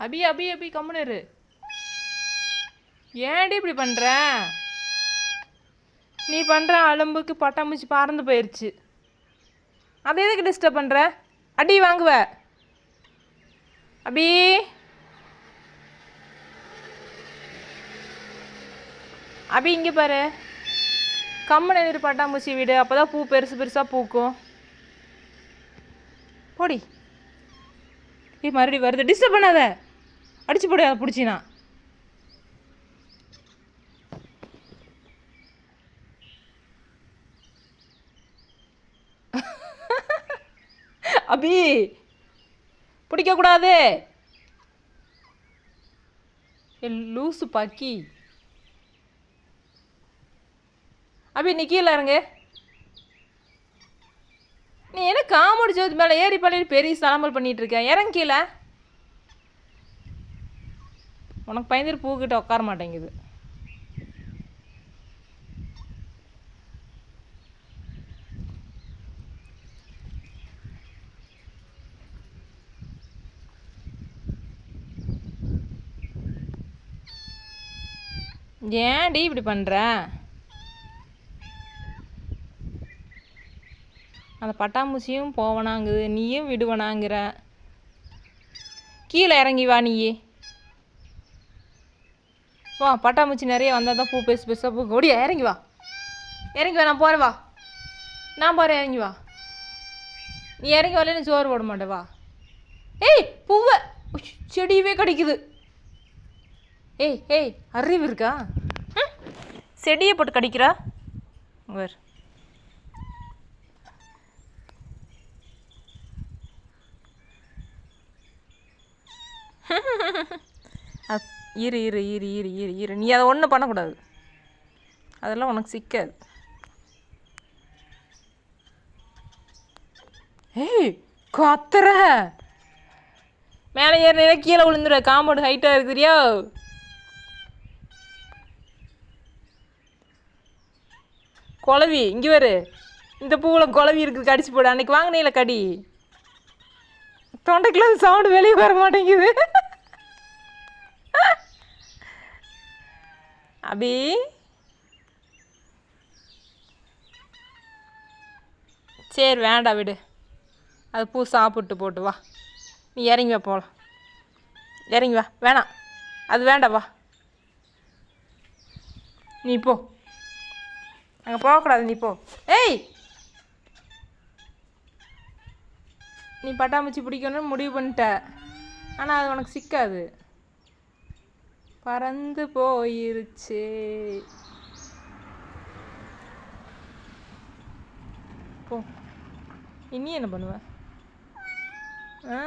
அபி அபி அபி கம்முனரு ஏன்டி இப்படி பண்ற? நீ பண்ணுற அலும்புக்கு பட்டாம்பூச்சி பறந்து போயிடுச்சு அதை எதுக்கு டிஸ்டர்ப் பண்ணுற அடி வாங்குவ. அபி. அபி இங்கே பாரு. கம்முனு இரு பட்டாம்பூச்சி வீடு. அப்போ தான் பூ பெருசு பெருசாக பூக்கும். போடி. ஏ மறுபடியும் வருது. டிஸ்டர்ப் பண்ணாத. அடிச்சு போடு அதை பிடிச்சினா. அபி பிடிக்கக்கூடாது ஏ, லூசு பாக்கி. அபி நீ கீழே இறங்கு. நீ என்ன காமெடி ஜோதி மேலே ஏறி பழைய பெரிய சலம்பல் பண்ணிட்டு இருக்க இறங்க கீழே. உனக்கு பயந்துட்டு பூக்கிட்ட உட்கார மாட்டேங்குது. ஏன்டி இப்படி பண்ணுற அந்த பட்டாம்பூச்சியும் போவனாங்குது நீயும் விடுவனாங்கிற. கீழே இறங்கி வா நீயே. வா பட்டாம்பூச்சி நிறைய வந்தால் தான் பூ பெருசு பெருசாக பூ ஓடியா இறங்கி வா. இறங்கி வா நான் போகிறேன் வா. நான் போகிறேன் இறங்கி வா. நீ இறங்கி வரலன்னு சோறு போட மாட்டேன் வா. ஏய் பூவை. செடியவே கிடைக்குது. ஏய் ஏய் அறிவு இருக்கா? செடியை போட்டு கடிக்கிறா? வர் இரு இரு இரு இரு இரு இரு. நீ அதை ஒன்றும் பண்ணக்கூடாது. அதெல்லாம் உனக்கு சிக்காது. ஏய் கத்துற. மேலே ஏறினா கீழே விழுந்துடுற காம்பவுண்ட் ஹைட்டாக இருக்குறியா குழவி இங்கே வரு. இந்த பூவில் குழவி இருக்குது கடிச்சு போடு. அன்றைக்கி வாங்கினீங்கள கடி. தொண்டைக்குள்ள சவுண்டு வெளியே வர மாட்டேங்குது. அபி? சரி வேண்டாம் விடு. அது பூ சாப்பிட்டு போட்டு வா. நீ இறங்கி வா போகலாம் இறங்கி வா. வேணாம். அது வேண்டாம் வா. நீ போ. அங்கே போகக்கூடாது நீ போ. ஏய்! நீ பட்டாம்பூச்சி பிடிக்கணும்னு முடிவு பண்ணிட்ட. ஆனால் அது உனக்கு சிக்காது. பறந்து போயிருச்சு. போ. இனி என்ன பண்ணுவேன் ஆ.